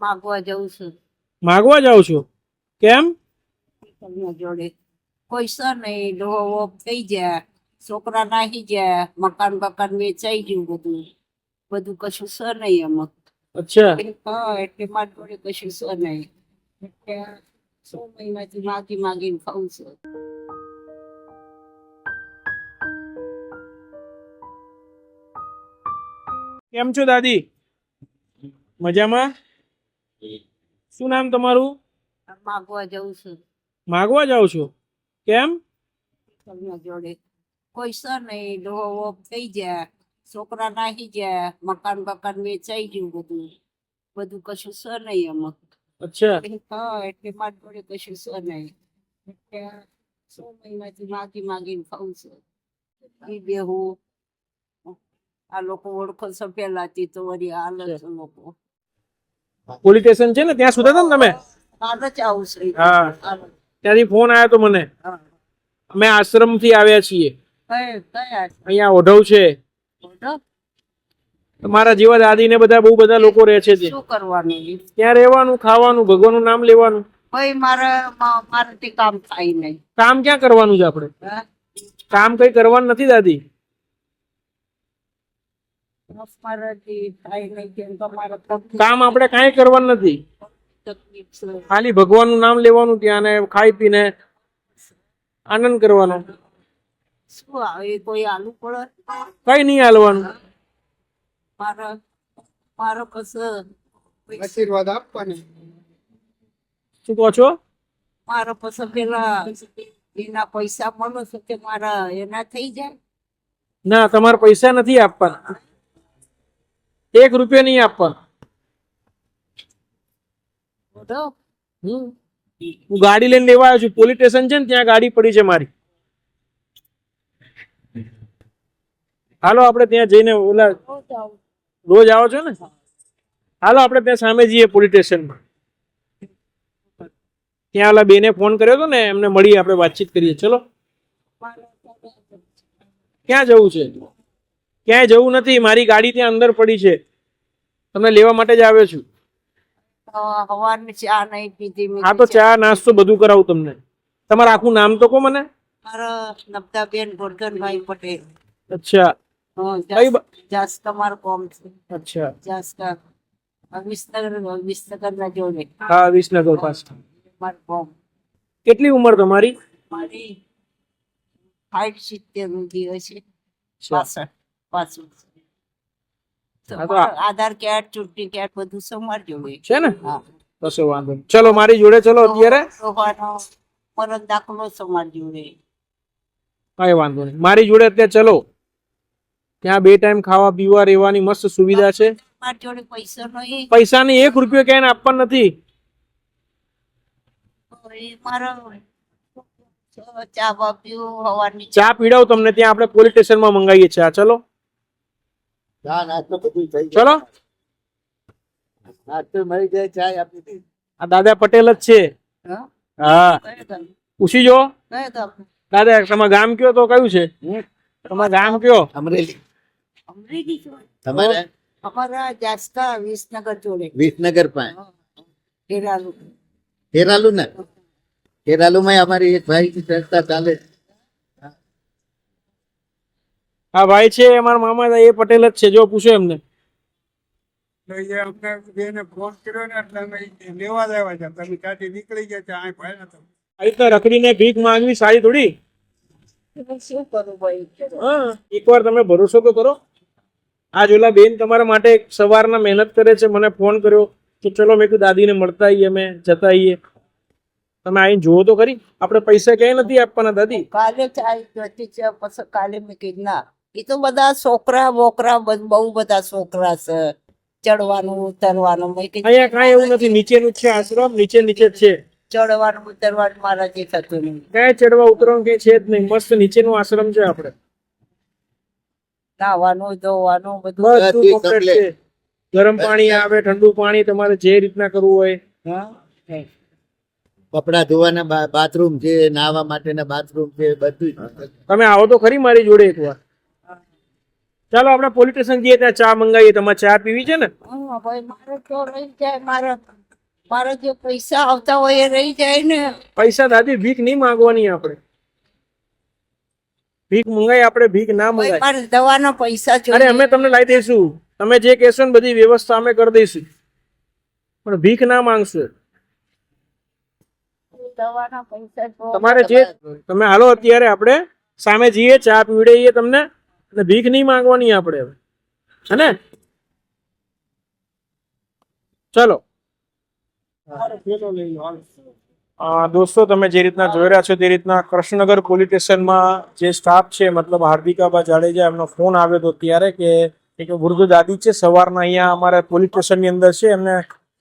માગવા જવું છું. માગવા જાઉં છું? કેમ? તમને જોડે. પૈસા નહીં ડોહો થઈ જાય છોકરા નાહી જાય મકાન બકાન વેચાઈ ગયું બધું. બધું કશું સ નહીં એમાં. અચ્છા. હા એટલે મારી જોડે કશું સ નહીં. એટલે મહિનાથી માગી માગીને ખાઉં છું. કેમ છો દાદી? મજામાં? શું નામ તમારું? માગવા જાઉં છું. માગવા જાઉં છું? કેમ? તમને જોડે. પૈસા નહીં ડોહો થઈ જાય છોકરા નાહી જાય મકાન બકાન વેચાઈ ગયું બધું. બધું કશું સર નહીં એમાં અચ્છા. હા એટલે મારી જોડે કશું સર નહીં. એટલે મહિનાથી માગી માગીને ખાઉં છું. બેહું આ લોકો ઓળખો પેલાથી તો વળી હાલ છે લોકો. પોલીસ સ્ટેશન છે ને ત્યાં સુધા હતા ને તમે? હા ત્યાંથી ફોન આવ્યો તો મને. અમે આશ્રમથી આવ્યા છીએ. અહીંયા ઓઢવ છે. મારા જેવા દાદી ને બધા બહુ બધા લોકો રહે છે શું કરવાનું ત્યાં રહેવાનું ખાવાનું ભગવાનનું નામ લેવાનું. ભાઈ મારા મારાથી કામ થાય નહીં. કામ ક્યાં કરવાનું છે આપણે? કામ કઈ કરવાનું નથી દાદી. કેમ આપણે કાંઈ કરવાનું નથી. ખાલી ભગવાનનું નામ લેવાનું ત્યાં ને ખાઈ પીને આનંદ કરવાનો. કોઈ આલુ પડે કઈ નહીં હાલવાનું. આશીર્વાદ આપવાની. શું કહો છો? મારો પેલા એના પૈસા મળે છે કે મારા એના થઈ જાય? ના તમારે પૈસા નથી આપવાના. એક રૂપિયા નહીં આપવા હું ગાડી લઈને લેવા આવ્યો છું. પોલીસ સ્ટેશન છે ને ત્યાં ગાડી પડી છે મારી. હાલો આપણે ત્યાં જઈને ઓલા રોજ આવો છો ને? હાલો આપણે ત્યાં સામે જઈએ પોલીસ સ્ટેશનમાં. ત્યાં ઓલા બેને ફોન કર્યો હતો ને એમને મળી આપણે વાતચીત કરીએ. ચલો. ક્યાં જવું છે? ક્યાંય જવું નથી. મારી ગાડી ત્યાં અંદર પડી છે. તમને લેવા માટે જ આવ્યો છું. તો ચા નહીં પીધી મેં હા તો ચા નાસ્તો બધું કરાવું તમને. તમારું આખું નામ તો કહો મને. મારા નબદાબેન ગોરધનભાઈ પટેલ. અચ્છા. જાસ- તમારું કોમ છે. અચ્છા. જાસકા આ વિસનગર વિસનગર ના જોડે. હા વિસનગર પાસે. મારું કોમ. કેટલી ઉંમર તમારી? મારી સાઠ સિત્તેર સુધી હશે અચ્છા. પાસઠ પાસઠ. તો હા તો આ- મારું આધાર કાર્ડ ચૂંટણી કાર્ડ બધું સમાર જોડે છે ને? કશો વાંધો નહીં. ચલો મારી જોડે ચલો અત્યારે. પરત દાખલો સમાર જોડે કઈ વાંધો નહીં. મારી જોડે અત્યારે ચલો. ત્યાં બે ટાઈમ ખાવા પીવા રહેવાની મસ્ત સુવિધા છે. મારી જોડે પૈસા નહીં. પૈસાની એક રૂપિયો ક્યાંય આપવા નથી. ચા બાપ્યું હવાની ચા પીડાવ તમને. ત્યાં આપણે પોલીસ સ્ટેશનમાં મંગાવીએ છીએ. આ ચલો. ચા નાસ્તો બધું થઈ ચલો. જાય નાસ્તો મળી જાય ચાય આપી આ દાદા પટેલ જ છે. હા? પૂછી જો. દાદા તમારું ગામ કયો તો કયું છે? તમારું ગામ કયો? અમરેલી. અમરેલી તમારે? અમારા જાસ્કા વિસનગર જોડે. વિસનગર પાસે. હેરાલુ હેરાલુ. ને હેરાલુ માં અમારી એક ભાઈ સંસ્થા ચાલે છે. આ ભાઈ છે અમારા મામા એ પટેલ જ છે જો પૂછો એમને. ને રખડીને ભીખ માંગવી સારી થોડી? શું કરું ભાઈ? હા એકવાર તમે ભરોસો તો કરો. આજ ઓલા બેન તમારા માટે સવારના મહેનત કરે છે મને ફોન કર્યો. કે ચલો મેં કીધું દાદીને મળતા આવીએ અમે જતા આવીએ. તમે આવીને જુઓ તો ખરી. આપણે પૈસા ક્યાંય નથી આપવાના દાદી. કાલે કાલે મેં કીધું ના એ તો બધા છોકરા બોકરા બહુ બધા છોકરા છે. ચડવાનું ઉતરવાનું અહીંયા કાંઈ એવું નથી નીચેનું છે આશ્રમ નીચે નીચે છે. ચડવાનું ઉતરવાનું મારા જે થતું નહીં કાંઈ ચડવા ઉતરવાનું કઈ છે જ નહીં મસ્ત નીચેનું આશ્રમ છે આપણે. નાવાનું ધોવાનું બધું. બધું બધું complete complete. છે. ગરમ પાણી આવે ઠંડુ પાણી તમારે જે રીતના કરવું હોય. હા? કપડા ધોવાના બાથરૂમ છે નાહવા માટેના બાથરૂમ છે બધું જ. તમે આવો તો ખરી મારી જોડે એકવાર. ચાલો આપણે પોલીસ સ્ટેશન જઈએ ત્યાં ચા મંગાવીએ તમારે ચા પીવી છે ને? હા ભાઈ મારે તો રહી જાય મારા મારા જે પૈસા આવતા હોય એ રહી જાય ને. પૈસા દાદી ભીખ નહીં માંગવાની આપણે. ભીખ મંગાઈ આપણે ભીખ ના મંગાય મારે દવાના પૈસા અરે અમે તમને લાવી દઈશું. તમે જે કહેશો ને બધી વ્યવસ્થા અમે કરી દઈશું. પણ ભીખ ના માંગશો. તમારે જે તમે હાલો અત્યારે આપણે સામે જઈએ ચા પીવડાવીએ તમને. અને ભીખ નહીં માંગવાની આપણે હવે. હે ને ચલો દોસ્તો, તમે જે રીતના જોઈ રહ્યા છો તે રીતના કૃષ્ણનગર પોલીસ સ્ટેશનમાં જે સ્ટાફ છે, મતલબ હાર્દિકાબા જાડેજા, એમનો ફોન આવ્યો હતો ત્યારે કે એક વૃદ્ધ દાદી છે, સવારના અહીંયા અમારા પોલીસ સ્ટેશનની અંદર છે, એમને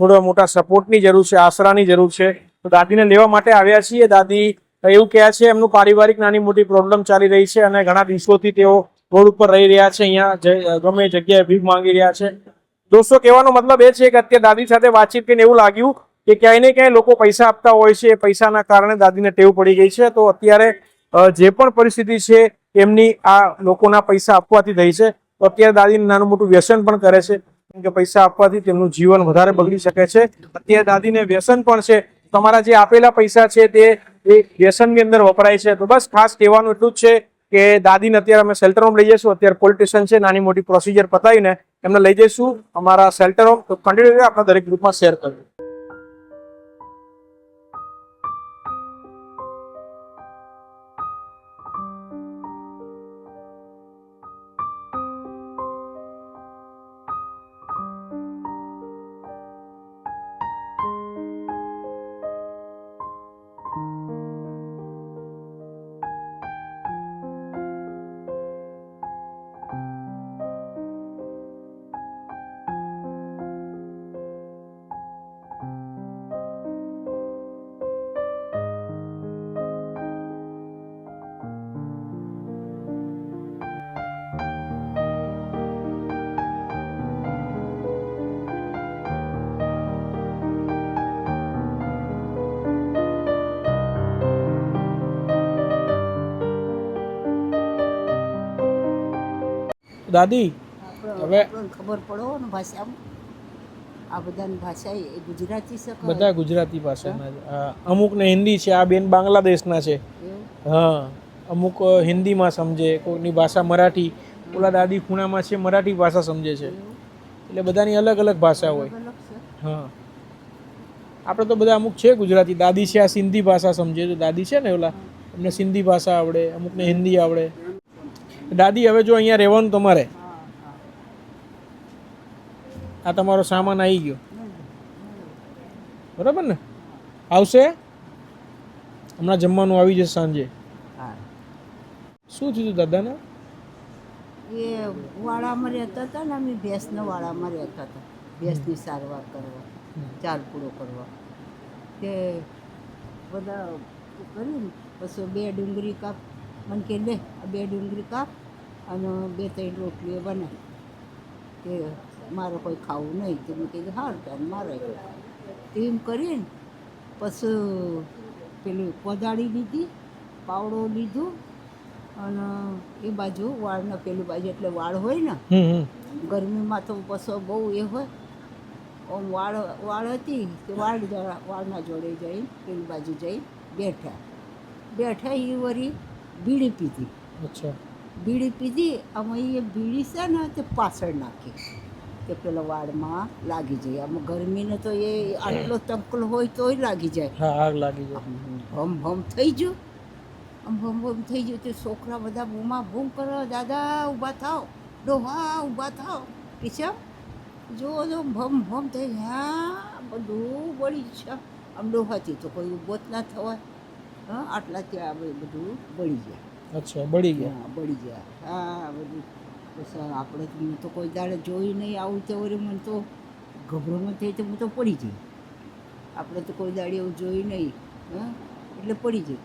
થોડા મોટા સપોર્ટની જરૂર છે, આશરાની જરૂર છે. તો દાદીને લેવા માટે આવ્યા છીએ. દાદી એવું કહે છે, એમનું પારિવારિક નાની મોટી પ્રોબ્લેમ ચાલી રહી છે અને ઘણા દિવસોથી તેઓ રોડ ઉપર રહી રહ્યા છે અહીંયા. ગમે જગ્યાએ ભીખ માંગી રહ્યા છે. દોસ્તો, કહેવાનો મતલબ એ છે કે અત્યારે દાદી સાથે વાતચીત કરીને એવું લાગ્યું કે ક્યાંય ને ક્યાંય લોકો પૈસા આપતા હોય છે. એ પૈસાના કારણે દાદીને ટેવ પડી ગઈ છે. તો અત્યારે જે પણ પરિસ્થિતિ છે એમની આ લોકોના પૈસા આપવાથી થઈ છે. તો અત્યારે દાદીને નાનું મોટું વ્યસન પણ કરે છે. કેમ કે પૈસા આપવાથી તેમનું જીવન વધારે બગડી શકે છે. અત્યારે દાદીને વ્યસન પણ છે. તમારા જે આપેલા પૈસા છે તે એ વ્યસનની અંદર વપરાય છે. તો બસ ખાસ કહેવાનું એટલું જ છે કે દાદીને અત્યારે અમે શેલ્ટર હોમ લઈ જઈશું. અત્યારે પોલિટિશિયન છે, નાની મોટી પ્રોસિજર પતાવીને એમને લઈ જઈશું. અમારા શેલ્ટર હોમ કન્ટિન્યુ આપણા દરેક ગ્રુપમાં શેર કરજો. દાદી? હવે- ખબર પડો ને ભાષા આ બધાની ભાષા એ ગુજરાતી છે બધા ગુજરાતી ભાષાના અમુક ને અમુકને હિન્દી છે આ બેન બાંગ્લાદેશના છે. હા અમુક હિન્દીમાં સમજે કોઈની ભાષા મરાઠી. ઓલા દાદી ખૂણામાં છે મરાઠી ભાષા સમજે છે. એટલે બધાની અલગ અલગ ભાષા હોય. હા. આપણે તો બધા અમુક છે ગુજરાતી. દાદી છે આ સિંધી ભાષા સમજે. તો દાદી છે ને ઓલા? એમને સિંધી ભાષા આવડે અમુકને હિન્દી આવડે. દાદી હવે જો અહીંયા રહેવાનું તમારે. આ તમારો સામાન આવી ગયો. બરાબર ને? આવશે? હમણાં જમવાનું આવી જશે સાંજે. હા. શું થયું દાદાને? એ વાડામાં રહેતા હતા ને અમે ભેંસના વાડામાં રહેતા હતા. ભેંસની સારવાર કરવા ચાર પૂરો કરવા. તે બધા કર્યું પછી બે ડુંગળી કાપ મને કે લે બે ડુંગળી કાપ અને બે ત્રણ રોટલીઓ બનાવી કે મારે કોઈ ખાવું નહીં. તો મેં કીધું હાર તાર મારે તેમ કરીને પછી પેલું કોદાળી લીધી પાવડો લીધું અને એ બાજુ વાળના પેલી બાજુ એટલે વાળ હોય ને ગરમીમાં તો પછી બહુ એ હોય. આમ વાળ વાળ હતી તે વાળ વાળના જોડે જઈ પેલી બાજુ જઈ બેઠા. બેઠા એ વળી બીડી પીધી. અચ્છા. બીડી પીધી અમે એ બીડી છે ને તે પાછળ નાખી. તે પેલા વાળમાં લાગી જાય. આમ ગરમીને તો એ આટલો તંકલ હોય તોય લાગી જાય. હા આગ લાગી જાય. ભમ હમ થઈ ગયું. આમ ભમ હમ થઈ ગયું. તે છોકરા બધા બૂમા બૂમ કરો દાદા ઊભા થાવ ડોહા ઊભા થાવ પીછા જો જો ભમ ભમ થઈ હા બધું બળી છે. આમ ડોહાથી તો કોઈ ઊભો જ ના થવાય. હા આટલા ત્યાં આ બધું બળી ગયા. અચ્છા બળી ગયા? હા બળી ગયા. હા બધું. બસ આપણે તો તો કોઈ દાડે જોઈ નહીં આવું તો મને તો ગભરામણ થઈ તો હું તો પડી જઈ આપણે તો કોઈ દાડે એવું જોઈ નહીં. હા એટલે પડી જઈ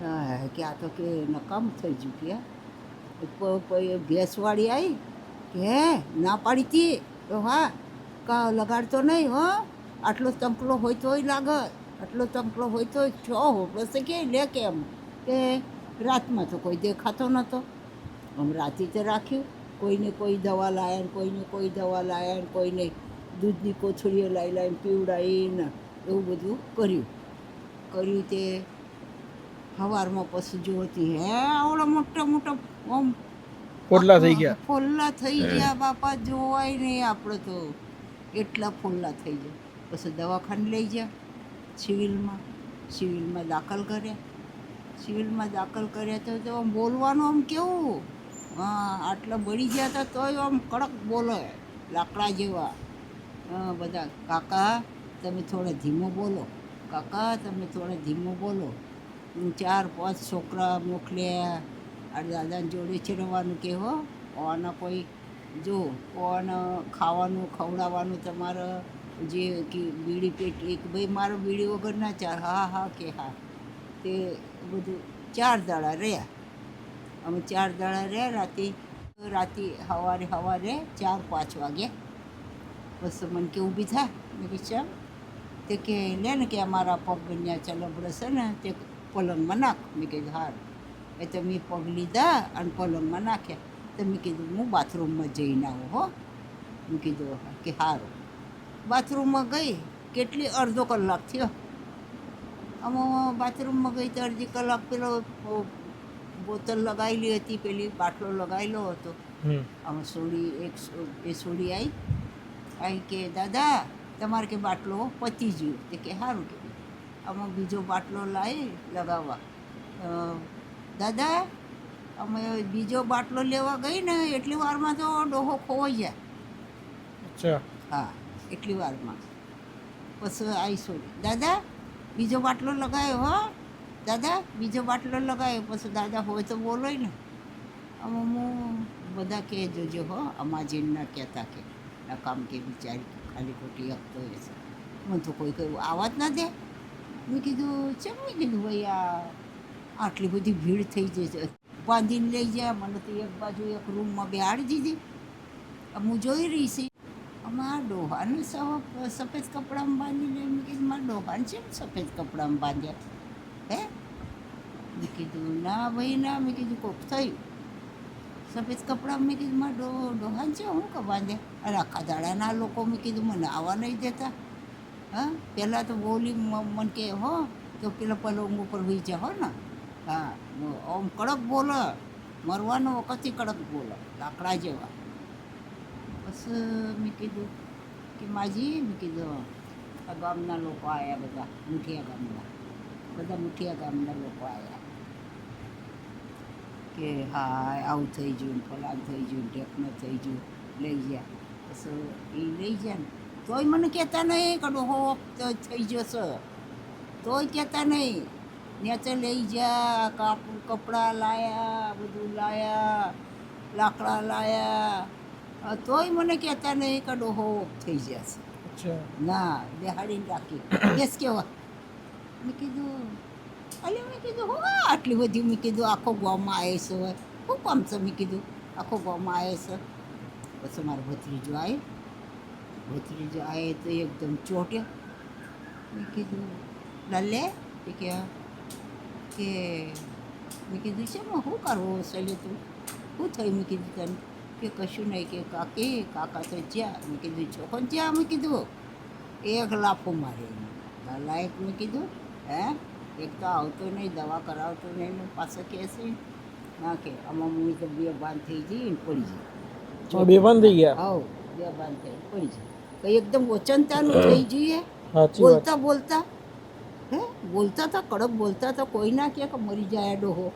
હા કે આ તો કે નકામ થઈ ગયું કે. પ- પ- ભેંસવાળી આવી કે હે ના પાડી હતી તો હા કા લગાડતો નહીં હો. આટલો તંકલો હોય તોય લાગે. આટલો તંકલો હોય તો છ હોપડો તો કે લે કેમ કે રાતમાં તો કોઈ દેખાતો નહોતો આમ રાતે તો રાખ્યું. કોઈને કોઈ દવા લાયા ને કોઈને કોઈ દવા લાયા ને કોઈને દૂધની કોથળીઓ લાવી લાવીને પીવડાવીને એવું બધું કર્યું. કર્યું તે સવારમાં પછી જોતી હે આવડા મોટા મોટા આમ ફોલ્લા થઈ ગયા. ફોલ્લા થઈ ગયા બાપા જોવાય નહીં આપણે તો. એટલા ફોલ્લા થઈ ગયા. પછી દવાખાને લઈ ગયા. સિવિલમાં સિવિલમાં દાખલ કર્યા. સિવિલમાં દાખલ કર્યા તો તો બોલવાનું આમ કેવું? હા, આટલા બળી ગયા હતા તોય આમ કડક બોલે, લાકડા જેવા. બધા, કાકા, તમે થોડા ધીમો બોલો. કાકા, તમે થોડા ધીમો બોલો. ચાર, પાંચ છોકરા મોકલ્યા. આ દાદાને જોડે છે કહેવો આના કોઈ, જો કોણ ખાવાનું ખવડાવવાનું તમારે જે કે બીડી પેટ એક ભાઈ મારો બીડી વગર ના ચાર, હા હા, કે હા. તે બધું ચાર દાડા રહ્યા. અમે ચાર દાડા રહ્યા, રાતે રાતે સવારે સવારે ચાર, પાંચ વાગે. બસ મને કે ઊભી થા. મેં કે ચમ તે કે, લે ને કે અમારા પગ બન્યા ચલબડે છે ને, તે પલંગમાં નાખ. મેં કીધું, હાર. એ તો મેં પગ લીધા અને પલંગમાં નાખ્યા. તો મેં કીધું, હું બાથરૂમમાં જઈને આવું હો. મેં કીધું કે સારું બાથરૂમમાં ગઈ કેટલી અડધો કલાક થયો. આમાં બાથરૂમમાં ગઈ તો અડધી કલાક પેલો બોતલ લગાવેલી હતી પેલી બાટલો લગાવેલો હતો. આમાં સોડી એક એ સોડી આવી આવી કે દાદા તમારે કે બાટલો પતી ગયો. તે કે સારું કે. આમાં બીજો બાટલો લાવી લગાવવા. દાદા અમે બીજો બાટલો લેવા ગઈ ને એટલી વારમાં તો ડોહો ખોવાઈ જાય અચ્છા. હા. એટલી વારમાં. પછી આવીશું દાદા, બીજો બાટલો લગાવ્યો હો. દાદા, બીજો બાટલો લગાવ્યો પછી દાદા હોય તો બોલો ને. આમાં હું બધા કહે જોજો હો અમા ના કહેતા કે કામ કે બિચારી ખાલી ખોટી હકતો હોય છે. મને તો કોઈ કહ્યું આવા જ ના દે. મેં કીધું, ચમ મેં કીધું, ભાઈ, આ આટલી બધી ભીડ થઈ જશે બાંધીને લઈ જાય મને તો એક બાજુ એક રૂમમાં બેહાડી દીધી. હું જોઈ રહી છું. અમારા ડોહાને સફેદ કપડામાં બાંધીને મેં કીધું, મારા ડોહાને છે સફેદ કપડામાં બાંધ્યા? હે? મેં કીધું, ના ભાઈ, ના. મેં કીધું, કોક થયું. સફેદ કપડા મેં કીધું, મારા ડો, ડોહાને છે, હું કે બાંધ્યા? અરે આખા દાડાના લોકો, મેં કીધું, મને આવવા નહીં દેતા. હા? પહેલાં તો બોલી મને કે, હો, તો પેલા પલંગ ઉપર હોઈ જાઓ ને. હા આમ કડક બોલો, મરવાનો વખતથી કડક બોલે, લાકડા જેવા. બસ મેં કીધું કે માજી મેં કીધું આ ગામના લોકો આવ્યા બધા મુઠિયા ગામના બધા મુઠિયા ગામના લોકો આવ્યા કે હા આવું થઈ ગયું ફલાણ થઈ ગયું ટેકનો થઈ ગયું લઈ ગયા પછી એ લઈ ગયા ને તોય મને કહેતા નહીં કડો હો થઈ છે તોય કહેતા નહીં નેચે લઈ જા કાપડ કપડાં લાયા બધું લાયા લાકડા લાયા તોય મને કહેતા નહીં કે ડોહો થઈ જશે ના બેહાડીને રાખી. કેસ કેવા મેં કીધું અલે મેં કીધું હો આટલી બધી મેં કીધું આખો ગામમાં આવે છે હોય શું કામ છે? મેં કીધું આખો ગામમાં આવે છે. પછી મારો ભત્રીજો આવ્યો ભત્રીજો આવે તો એકદમ ચોટ્યો. મેં કીધું લાલે એ કે કે મેં કીધું છે હું કરવું સહેલે તું? શું થયું? મેં કીધું તને. કે કશું નહીં કે કાકી કાકા તો જ્યાં. મેં કીધું છોકરો જ્યાં? મેં કીધું. એક લાફો મારે લાયક મેં કીધું હે? એક તો આવતો નહીં દવા કરાવતો નહીં એનું પાછો કહેશે ના કે આમાં હું તો બે બાંધ થઈ જઈ પડી જાય બેભાન થઈ ગયા? હા બે બાંધ થઈ પડી જાય કંઈ એકદમ ઓચનતાનું થઈ જઈએ. બોલતા બોલતા હે? બોલતા હતા કડક બોલતા હતા કોઈ ના કે મરી જાય ડોહો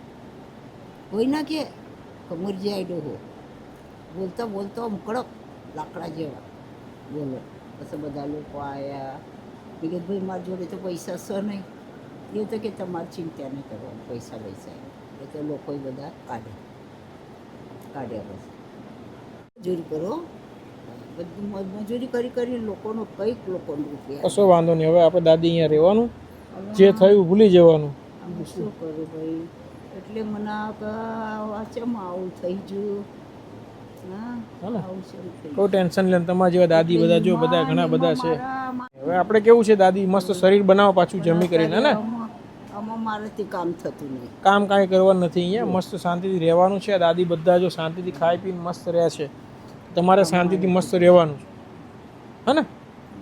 કોઈ ના કે મરી જાય ડોહો બોલતા બોલતા કડક લાકડા જેવા. બોલો. પછી બધા લોકો આવ્યા કીધું ભાઈ મારી જોડે તો પૈસા છે નહીં. એ તો કે તમારે ચિંતા નહીં કરવાનું પૈસા પૈસા એ તો લોકોએ બધા કાઢે કાઢ્યા પછી. મજૂરી કરો. બધી મજૂરી કરી કરી લોકોનો કંઈક લોકોનું રૂપિયા કશો વાંધો નહીં. હવે આપણે દાદી અહીંયા રહેવાનું. જે થયું ભૂલી જવાનું. શું કરું ભાઈ? એટલે મને આ આ ચમ આવું થઈ ગયું હા હાલે. આવું શેમ થઈ કોઈ ટેન્શન લે તમારા જેવા દાદી બધા જો બધા ઘણા બધા છે. હવે આપણે કેવું છે દાદી? મસ્ત શરીર બનાવો પાછું જમી કરીને ને? આમાં- આમાં મારાથી કામ થતું નહીં. કામ કાંઈ કરવાનું નથી અહીંયા. મસ્ત શાંતિથી રહેવાનું છે. દાદી બધા જો શાંતિથી ખાઈ પીને મસ્ત રહે છે. તમારે શાંતિથી મસ્ત રહેવાનું છે. હે ને?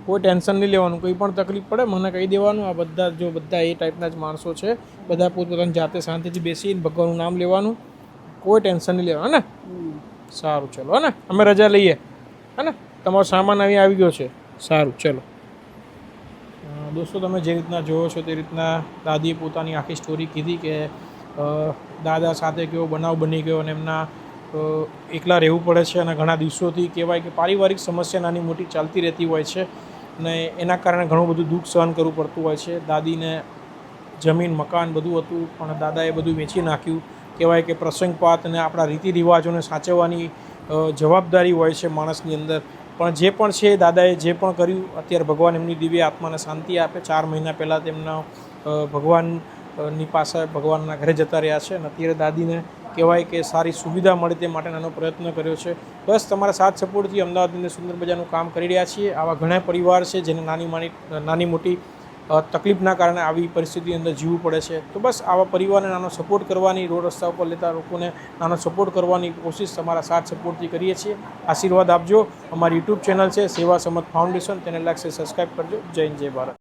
કોઈ ટેન્શન નહીં લેવાનું. કોઈ પણ તકલીફ પડે મને કહી દેવાનું. આ બધા જો બધા એ ટાઈપના જ માણસો છે. બધા પોતપોતાની જાતે શાંતિથી બેસીને ભગવાનનું નામ લેવાનું. કોઈ ટેન્શન નહીં લેવાનું હે ને. સારું, ચલો ને? અમે રજા લઈએ. હે ને? તમારો સામાન અહીં આવી ગયો છે. સારું, ચલો. દોસ્તો, તમે જે રીતના જોવો છો તે રીતના દાદીએ પોતાની આખી સ્ટોરી કીધી કે દાદા સાથે કેવો બનાવ બની ગયો અને એમના એકલા રહેવું પડે છે અને ઘણા દિવસોથી કહેવાય કે પારિવારિક સમસ્યા નાની મોટી ચાલતી રહેતી હોય છે અને એના કારણે ઘણું બધું દુઃખ સહન કરવું પડતું હોય છે. દાદીને જમીન, મકાન બધું હતું પણ દાદાએ બધું વેચી નાખ્યું. કહેવાય કે પ્રસંગપાત અને આપણા રીતિ રિવાજોને સાચવવાની જવાબદારી હોય છે માણસની અંદર. પણ જે પણ છે દાદાએ જે પણ કર્યું, અત્યારે ભગવાન એમની દિવ્ય આત્માને શાંતિ આપે. ચાર મહિના પહેલાં તેમના ભગવાનની પાસે ભગવાનના ઘરે જતા રહ્યા છે અને અત્યારે દાદીને કહેવાય કે સારી સુવિધા મળે તે માટે નાનો પ્રયત્ન કર્યો છે. બસ તમારા સાથ સપોર્ટથી અમદાવાદની સુંદર મજાનું કામ કરી રહ્યા છીએ. આવા ઘણા પરિવાર છે જેને નાની માની, નાની મોટી તકલીફના કારણે આવી પરિસ્થિતિ અંદર જીવવું પડે છે. તો બસ આવા પરિવારને નાનો સપોર્ટ કરવાની, રોડ રસ્તા ઉપર લેતા લોકોને નાનો સપોર્ટ કરવાની કોશિશ તમારા સાથ સપોર્ટથી કરીએ છીએ. આશીર્વાદ આપજો. અમારી યુટ્યુબ ચેનલ છે સેવા સમત ફાઉન્ડેશન. તેને લાગશે સબસ્ક્રાઈબ કરજો. જય જય ભારત.